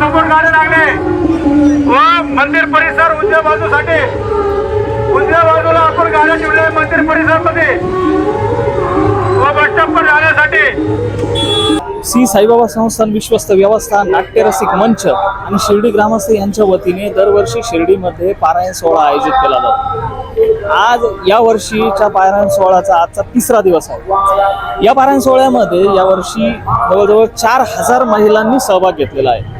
समोर गाड्या लागले. व मंदिर परिसर उजव्या बाजूसाठी. उजव्या बाजूला आपण गाड्या ठेवल्या मंदिर परिसरमध्ये. व बस जाण्यासाठी. श्री साईबाबा संस्थान विश्वस्त व्यवस्था नाट्यरसिक मंच आणि शिर्डी ग्रामस्थ यांच्या वतीने दरवर्षी शिर्डीमध्ये पारायण सोहळा आयोजित केला जातो. आज या वर्षीच्या पारायण सोहळ्याचा आजचा तिसरा दिवस आहे. या पारायण सोहळ्यामध्ये यावर्षी जवळजवळ चार हजार महिलांनी सहभाग घेतलेला आहे.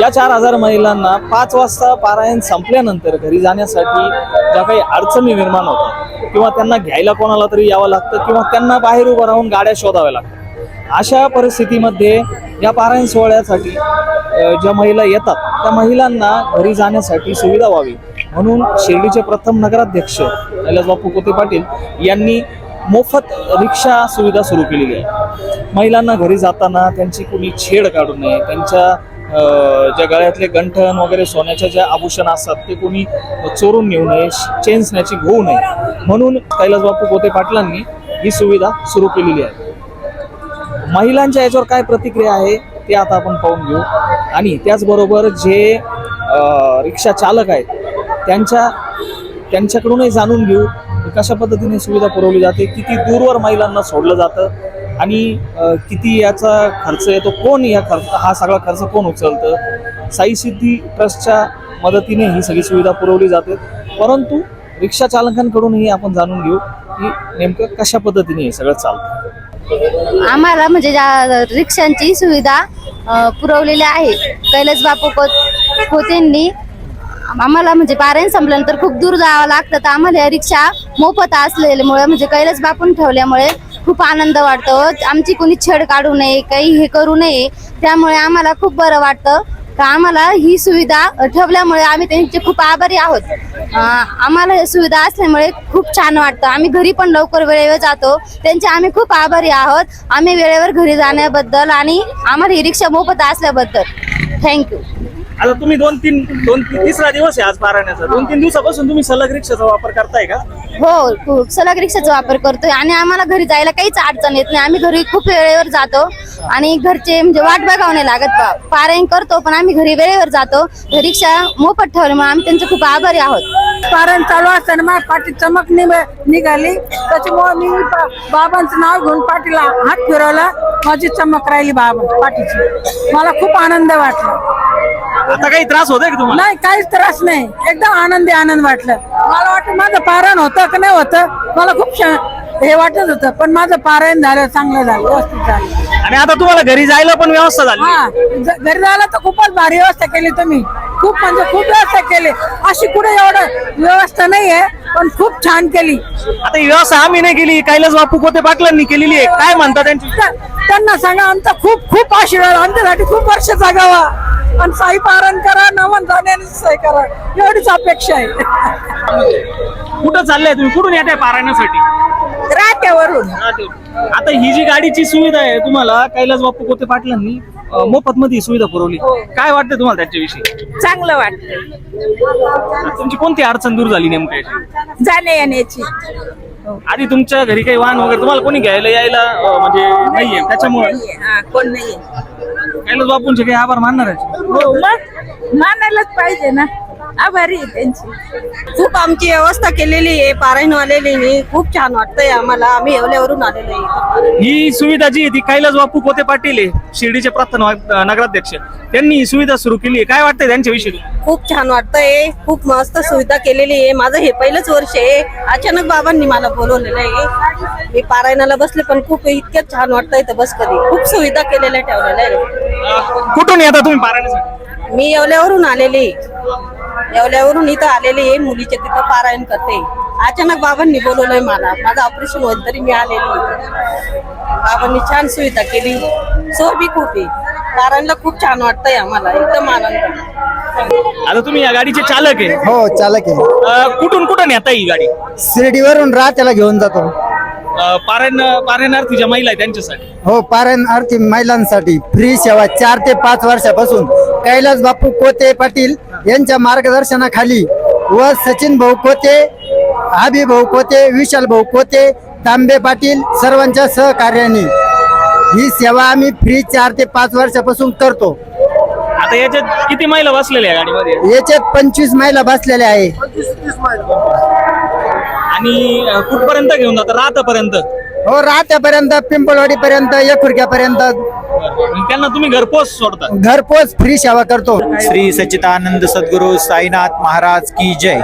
या चार हजार महिलांना पाच वाजता पारायण संपल्यानंतर घरी जाण्यासाठी ज्या काही अडचणी निर्माण होतात किंवा त्यांना घ्यायला कोणाला तरी यावं लागतं किंवा त्यांना बाहेर उभं राहून गाड्या शोधाव्या लागतात. अशा परिस्थितीमध्ये या पारायण सोहळ्यासाठी ज्या महिला येतात त्या महिलांना घरी जाण्यासाठी सुविधा व्हावी. म्हणून शिर्डीचे प्रथम नगराध्यक्ष कैलास बापू कोते पाटील यांनी मोफत रिक्षा सुविधा सुरू केलेली आहे. महिलांना घरी जाताना त्यांची कुणी छेड काढू नये त्यांच्या ज्या गळ्यातले गंठण वगैरे सोन्याच्या ज्या आभूषण असतात ते कोणी चोरून नेऊ नये चेन स्नॅचिंग होऊ नये. म्हणून कैलास बापू पोते पाटलांनी ही सुविधा सुरू केलेली आहे. महिलांच्या याच्यावर काय प्रतिक्रिया आहे ते आता आपण पाहून घेऊ. आणि त्याचबरोबर जे रिक्षा चालक आहेत त्यांच्या त्यांच्याकडूनही जाणून घेऊ कशा पद्धतीने सुविधा पुरवली जाते किती दूरवर महिलांना सोडलं जातं आणि किती याचा खर्च येतो कोण या खर्च हा सगळा खर्च कोण उचलतं? साई सिद्धी ट्रस्टच्या मदतीने ही सगळी सुविधा पुरवली जाते. परंतु रिक्षा चालकांकडूनही आपण जाणून घेऊ की नेमकं कशा पद्धतीने हे सगळं चालतं. आम्हाला म्हणजे ज्या रिक्षांची सुविधा पुरवलेली आहे कैलास बापू को कोतेंनी आम्हाला म्हणजे पारायण संपल्यानंतर खूप दूर जावं लागतं. तर आम्हाला या रिक्षा मोफत असलेल्यामुळे म्हणजे कैलास बापून ठेवल्यामुळे खूप आनंद वाटतो. आमची कोणी छेड काढू नये काही हे करू नये त्यामुळे आम्हाला खूप बरं वाटतं. का आम्हाला ही सुविधा ठेवल्यामुळे आम्ही त्यांचे खूप आभारी आहोत. आम्हाला ही सुविधा असल्यामुळे खूप छान वाटतं. आम्ही घरी पण लवकर वेळेवर जातो. त्यांचे आम्ही खूप आभारी आहोत. आम्ही वेळेवर घरी जाण्याबद्दल आणि आम्हाला ही रिक्षा मोफत असल्याबद्दल. थँक्यू. आता तुम्ही दोन तीन दोन तीन तिसरा दिवस आहे आज पारायणाचा. दोन तीन दिवसापासून तुम्ही सलग रिक्षाचा वापर करताय का? हो खूप सलग रिक्षाचा वापर करतोय. आणि आम्हाला घरी जायला काहीच अडचण येत नाही. आम्ही घरी खूप वेळेवर जातो आणि घरचे म्हणजे वाट बघावं नाही लागत. बा पारायण करतो पण आम्ही घरी वेळेवर जातो. रिक्षा मोफत ठेवल्यामुळे आम्ही त्यांचे खूप आभारी आहोत. पारण चालू असताना माझ्या पाठी चमक निघ- निघाली. त्याच्यामुळे मी बाबांचं नाव घेऊन पाठीला हात फिरवला. माझी चमक राहिली बाबा पाठीची. मला खूप आनंद वाटला. आता काही त्रास होतोय का तुम्हाला? नाही काहीच त्रास नाही. एकदम आनंदी आनंद वाटलं. मला वाटतं माझं पारायण होतं का नाही होतं मला खूप शा- हे वाटत होतं पण माझं पारायण झालं चांगलं झालं व्यवस्थित झालं. आणि आता तुम्हाला घरी जायला पण व्यवस्था झाली. हा ज- घरी जायला तर खूपच भारी व्यवस्था केली तुम्ही. खूप म्हणजे खूप व्यवस्था केली. अशी कुठे एवढं व्यवस्था नाहीये पण खूप छान केली. आता ही व्यवस्था आम्ही नाही केली कैलास बापू कोते पाटलांनी केलेली आहे? काय म्हणता त्यांची? त्या- त्यांना सांगा आमचा खूप खूप आशीर्वाद आमच्यासाठी खूप वर्ष जागावा. आणि साई पारण करा नमन जाण्याने सही करा. एवढीच अपेक्षा आहे. कुठं चाललंय तुम्ही? कुठून येत आहे पारायणासाठी रात्यावरून आता ही जी गाडीची सुविधा आहे तुम्हाला कैलास बापू कोते पाटलांनी मोफत मध्ये सुविधा पुरवली. काय वाटतं तुम्हाला त्याच्याविषयी? चांगलं वाटतं तुमची कोणती अडचण दूर झाली नेमकं? जाण्या येण्याची. आधी तुमच्या घरी काही वाहन वगैरे तुम्हाला कोणी घ्यायला यायला म्हणजे नाहीये त्याच्यामुळे? हा, कोण नाही कैलास बापूंचे काही आभार मानणार आहे हो मग मानायलाच पाहिजे ना. आभारी आहे त्यांची. खूप आमची व्यवस्था केलेली आहे पारायणवालेली खूप छान वाटतंय आम्हाला. आम्ही येवल्यावरून आलेलो आहे ही सुविधा जी आहे ती कैलास बापू कोते पाटील आहे शिर्डीचे प्रथम नगराध्यक्ष. त्यांनी ही सुविधा सुरू केली आहे. काय वाटतंय त्यांच्याविषयी? खूप छान वाटतंय. खूप मस्त सुविधा केलेली आहे. माझं हे पहिलंच वर्ष आहे. अचानक बाबांनी मला बोलवलेलं आहे. मी पारायणाला बसले पण खूप इतक्यात छान वाटतंय तर बस कधी. खूप सुविधा केलेल्या ठेवलेल्या आहे कुठून येता तुम्ही पारायणासाठी? मी येवल्यावरून आलेली येवल्यावरून इथं आलेली आहे मुलीच्या तिथं पारायण करते. अचानक बाबांनी बोलवलंय मला माझं ऑपरेशन होईल तरी मी आलेली. बाबांनी छान सुविधा केली. सोय बी खूप आहे. पारायणला खूप छान वाटतंय आम्हाला एकदम आनंद. आता तुम्ही या गाडीचे चालक आहे. हो चालक आहे. अं, कुठून कुठून येता ही गाडी? शिर्डीवरून रात्याला घेऊन जातो. पारायण पारायणार्थी ज्या महिला आहे त्यांच्यासाठी. हो पारायण आरती महिलांसाठी फ्री सेवा चार ते पाच वर्षापासून. कैलास बापू कोते पाटील यांच्या मार्गदर्शनाखाली व सचिन भाऊ कोते आबी भाऊ कोते विशाल भाऊ कोते तांबे पाटील सर्वांच्या सहकार्याने ही सेवा आम्ही फ्री चार ते पाच वर्षापासून करतो. आता याच्यात किती महिला बसलेल्या आहे गाडीमध्ये? याच्यात पंचवीस महिला बसलेल्या आहे आणि कुठपर्यंत घेऊन जातात राहतापर्यंत हो राहत्यापर्यंत पिंपळवाडी पर्यंत एकुरक्यापर्यंत त्यांना तुम्ही घरपोच सोडता? घरपोच फ्री सेवा करतो. श्री सच्चिदानंद सद्गुरु साईनाथ महाराज की जय.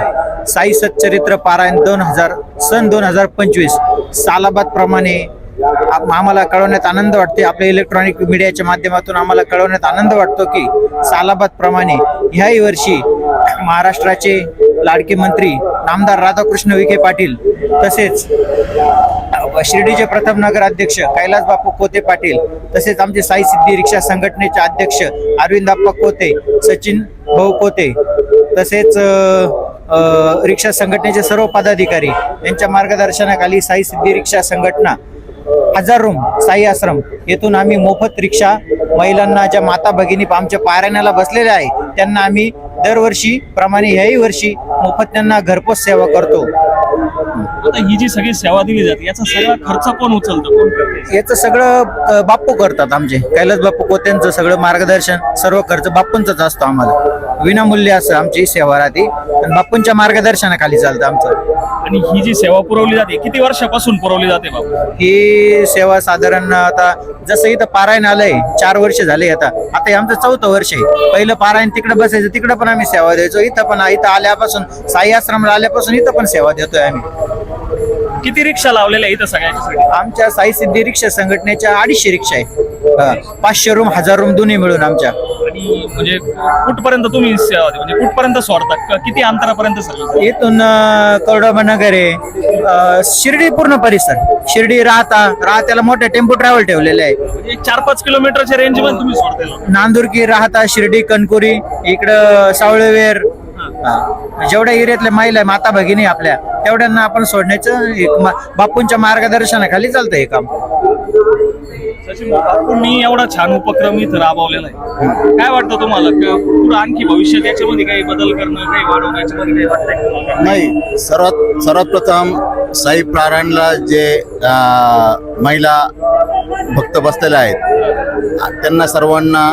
साई सच्चरित्र पारायण दोन हजार सन दोन हजार पंचवीस. सालाबाद प्रमाणे आप- आम्हाला कळवण्यात आनंद वाटते. आपल्या इलेक्ट्रॉनिक मीडियाच्या माध्यमातून आम्हाला कळवण्यात आनंद वाटतो की सालाबाद प्रमाणे ह्याही वर्षी महाराष्ट्राचे लाडके मंत्री नामदार राधाकृष्ण विखे पाटील तसेच शिर्डीचे प्रथम नगर अध्यक्ष कैलास बापू कोते पाटील तसेच आमचे साई सिद्धी रिक्षा संघटनेचे अध्यक्ष अरविंद आप्पा कोते सचिन भाऊ कोते तसेच रिक्षा संघटनेचे सर्व पदाधिकारी यांच्या मार्गदर्शनाखाली साई सिद्धी रिक्षा संघटना हजार रूम साई आश्रम येथून आम्ही मोफत रिक्षा महिलांना ज्या माता भगिनी आमच्या पारायणाला बसलेल्या आहे त्यांना आम्ही दरवर्षी प्रमाणे ह्याही वर्षी मोफत त्यांना घरपोच सेवा करतो. आता ही जी सगळी सेवा दिली जाते याचा सगळा खर्च कोण उचलतं कोण करते? याचं सगळं बाप्पू करतात आमचे. कैलास बाप्पू कोत्यांचं सगळं मार्गदर्शन सर्व खर्च बाप्पूंचाच असतो आम्हाला. विनामूल्य असं आमची सेवा राहते. आणि बाप्पूंच्या मार्गदर्शनाखाली चालतं आमचं. आणि ही जी सेवा पुरवली जाते किती वर्षापासून पुरवली जाते बाबा? ही सेवा साधारण आता जसं इथं पारायण आलंय चार वर्ष झाले आता. आता हे आमचं चौथं वर्ष आहे. पहिलं पारायण तिकडे बसायचं तिकडे पण आम्ही सेवा द्यायचो इथं पण इथं आल्यापासून साई आश्रमला आल्यापासून इथं पण सेवा देतोय आम्ही. किती रिक्षा लावलेल्या आहे इथं सगळ्यांसाठी आमच्या साई सिद्धी रिक्षा संघटनेच्या अडीचशे रिक्षा आहे. पाचशे रूम हजार रूम दोन्ही मिळून आमच्या. आणि म्हणजे कुठपर्यंत तुम्ही? म्हणजे कुठपर्यंत सोडता किती अंतरापर्यंत सगळं इथून अं, कौडबा नगर आहे शिर्डी पूर्ण परिसर शिर्डी राहता राहत्याला मोठे टेम्पो ट्रॅव्हल ठेवलेले आहे चार पाच किलोमीटरच्या रेंजमध्ये तुम्ही सोडता नांदुरकी राहता शिर्डी कणकुरी इकडं सावळवेर. जेवढ्या एरियातल्या महिला आहे, माता भगिनी आपल्या तेवढ्यांना आपण सोडण्याचं एक मा- बापूंच्या मार्गदर्शनाखाली चालतं हे काम. सचिन बापूंनी एवढा छान उपक्रम इथं राबवलेला आहे. काय वाटतं तुम्हाला? क- पुढं आणखी भविष्यात याच्यामध्ये काही बदल करणं काही वाढवणं याच्यामध्ये काही वाटतंय? का तुम्हाला? नाही सर्वात सर्वात प्रथम साई प्रारायणला जे अं, महिला भक्त बसलेले आहेत त्यांना सर्वांना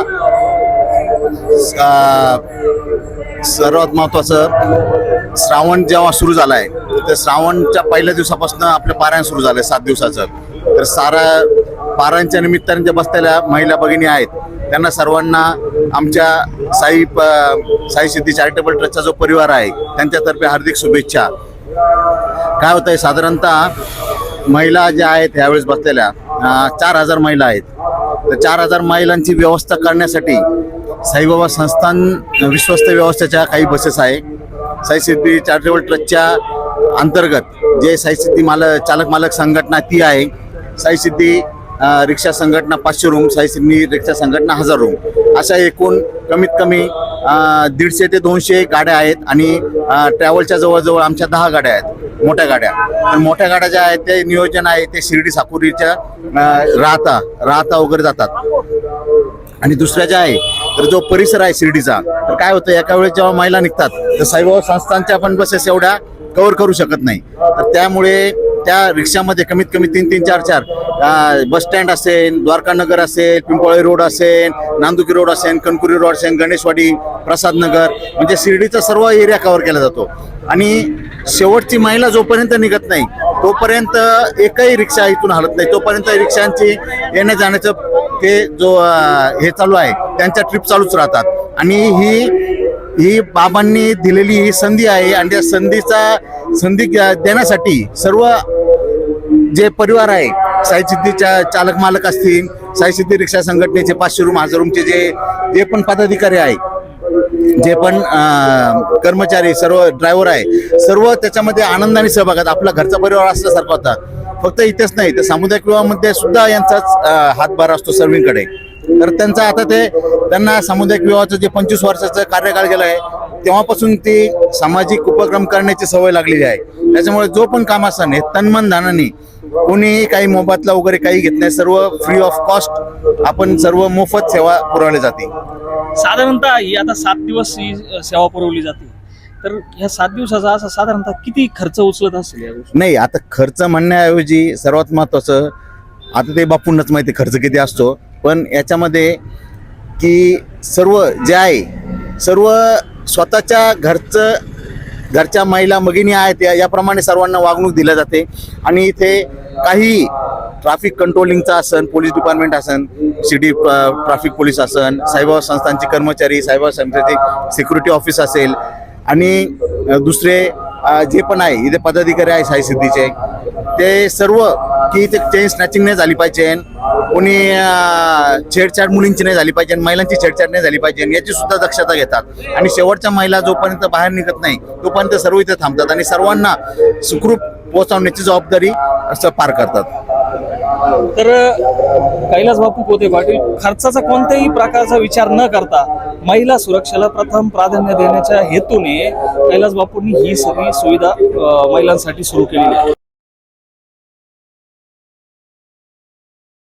सर्वात महत्वाचं श्रावण जेव्हा सुरू झाला आहे तर श्रावणच्या पहिल्या दिवसापासून आपलं पारायण सुरू झालंय सात दिवसाचं. तर सारा पारायणच्या निमित्ताने ज्या बसलेल्या महिला भगिनी आहेत त्यांना सर्वांना आमच्या साई साई सिद्धी चॅरिटेबल ट्रस्टचा जो परिवार आहे त्यांच्यातर्फे हार्दिक शुभेच्छा. काय होतंय साधारणतः महिला ज्या आहेत यावेळेस बसलेल्या चार हजार महिला आहेत. तर चार हजार महिलांची व्यवस्था करण्यासाठी साईबाबा संस्थान विश्वस्त व्यवस्थेच्या काही बसेस आहे साई सिद्धी चॅरिटेबल ट्रस्टच्या अंतर्गत जे साई सिद्धी मालक चालक मालक संघटना ती आहे. साई सिद्धी रिक्षा संघटना पाचशे रूम साई सिद्धी रिक्षा संघटना हजार रूम अशा एकूण कमीत कमी दीडशे ते दोनशे गाड्या आहेत आणि ट्रॅव्हलच्या जवळजवळ आमच्या दहा गाड्या आहेत मोठ्या गाड्या. तर मोठ्या गाड्या ज्या आहेत ते नियोजन आहे ते शिर्डी साकुरीच्या राहता राहता वगैरे जातात. आणि दुसऱ्या ज्या आहे तर जो परिसर आहे शिर्डीचा तर काय होतं एका वेळेस जेव्हा महिला निघतात तर साईबाबा संस्थांच्या पण बसेस एवढ्या कव्हर करू शकत नाही. तर त्यामुळे त्या रिक्षामध्ये कमीत कमी तीन तीन चार चार बस स्टँड असेल द्वारकानगर असेल पिंपळी रोड असेल नांदुकी रोड असेल कणकुरी रोड असेल गणेशवाडी प्रसादनगर म्हणजे शिर्डीचा सर्व एरिया कव्हर केला जातो. आणि शेवटची महिला जोपर्यंत निघत नाही तोपर्यंत एकही रिक्षा इथून हलत नाही. तोपर्यंत रिक्षांची येण्या जाण्याचं ते जो हे चालू आहे त्यांच्या ट्रिप चालूच राहतात. आणि ही ही बाबांनी दिलेली ही संधी आहे आणि त्या संधीचा संधी देण्यासाठी सर्व जे परिवार आहे साईसिद्धीच्या चालक मालक असतील साईसिद्धी रिक्षा संघटनेचे पाचशे रूम हजार रूमचे जे जे पण पदाधिकारी आहे जे पण कर्मचारी सर्व ड्रायव्हर आहे सर्व त्याच्यामध्ये आनंदाने सहभागात आपला घरचा परिवार असल्यासारखा होता. फक्त इथेच नाही तर सामुदायिक विवाहामध्ये सुद्धा यांचाच हातभार असतो सर्वींकडे. तर त्यांचा आता ते त्यांना सामुदायिक विवाहाचं जे पंचवीस वर्षाचं कार्यकाळ गेलं आहे तेव्हापासून ती सामाजिक उपक्रम करण्याची सवय लागलेली आहे. त्याच्यामुळे जो पण काम असन हे तन्मन धानाने कोणीही काही मोबातला वगैरे काही घेत नाही सर्व फ्री ऑफ कॉस्ट आपण सर्व मोफत सेवा पुरवली जाते. साधारणतः ही आता सात दिवस ही सेवा पुरवली जाते. तर ह्या सात दिवसाचा असा साधारणतः किती खर्च उचलत असेल या गोष्टी नाही आता खर्च म्हणण्याऐवजी सर्वात महत्वाचं आता ते बापूंनाच माहिती खर्च किती असतो. पण याच्यामध्ये की सर्व जे आहे सर्व स्वतःच्या घरचं घरच्या महिला भगिनी आहेत याप्रमाणे सर्वांना वागणूक दिल्या जाते. आणि इथे काही ट्रॅफिक कंट्रोलिंगचा असन पोलीस डिपार्टमेंट असन सिटी ट्रॅफिक पोलीस असन साईबाबा संस्थांचे कर्मचारी साईबाबा संस्थांचे सिक्युरिटी ऑफिस असेल. आणि दुसरे जे पण आहे इथे पदाधिकारी आहे साई सिद्धीचे ते सर्व की इथे चेन स्नॅचिंग नाही झाली पाहिजे कोणी छेडछाड मुलींची नाही झाली पाहिजे महिलांची छेडछाड नाही झाली पाहिजे याची सुद्धा दक्षता घेतात. आणि शेवटच्या महिला जोपर्यंत बाहेर निघत नाही तोपर्यंत सर्व इथे थांबतात आणि सर्वांना सुखरूप पोहोचवण्याची जबाबदारी असं पार करतात. तर कैलास बापू पोते पाटील खर्चाचा कोणत्याही प्रकारचा विचार न करता महिला सुरक्षेला प्रथम प्राधान्य देण्याच्या हेतूने कैलास बापूंनी ही सगळी सुविधा महिलांसाठी सुरू केलेली आहे.